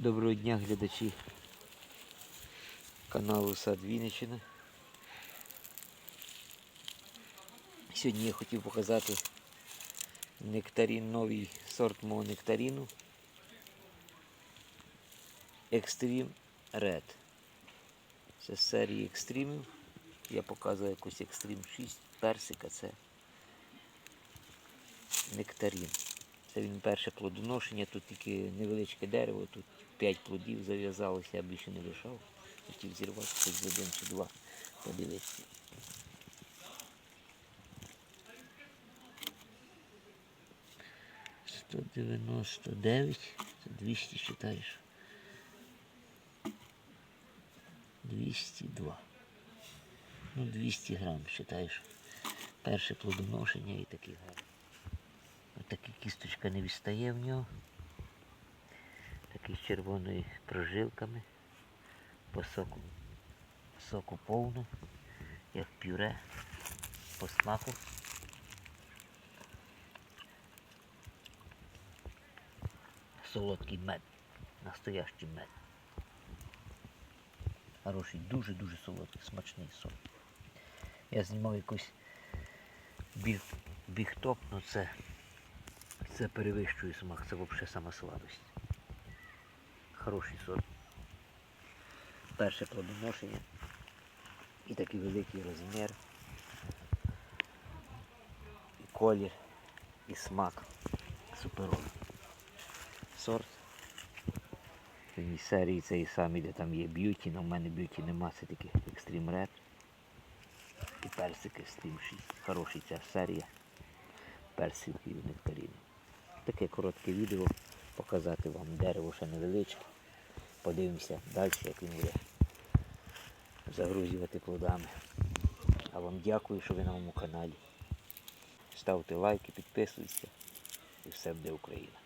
Доброго дня, глядачі каналу Сад Вінниччина. Сьогодні я хотів показати нектарин, новий сорт мого нектарину. Extreme Red. Це з серії екстримів. Я показую якось Extreme 6 персика. Це нектарин. Це він перше плодоношення, тут тільки невеличке дерево, тут 5 плодів зав'язалося, я більше не лишав. Хотів зірвати хоч один чи два подивитися. Сто дев'яносто дев'ять, 200 читаєш. 202. Ну, 200 грам читаєш. Перше плодоношення і такий гарний. Отака кісточка не відстає в нього. Такий з червоною прожилками. По соку, соку повно, як пюре, по смаку. Солодкий мед. Настоящий мед. Хороший, дуже-дуже солодкий, смачний сок. Я знімав якусь біг, бігтоп, ну це це перевищує смак, це взагалі сама сладость. Хороший сорт. Перше плодоношення. І такий великий розмір. І колір, і смак. Суперовий. Сорт. В серії цей самий, де там є б'юті, але в мене б'юті нема, це такий Extreme Red. І персик Extreme 6. Хороший ця серія персиків і нектарінів. Таке коротке відео показати вам дерево ще невеличке. Подивимося далі, як він буде загрузювати плодами. А вам дякую, що ви на моєму каналі. Ставте лайки, підписуйтесь і все буде Україна.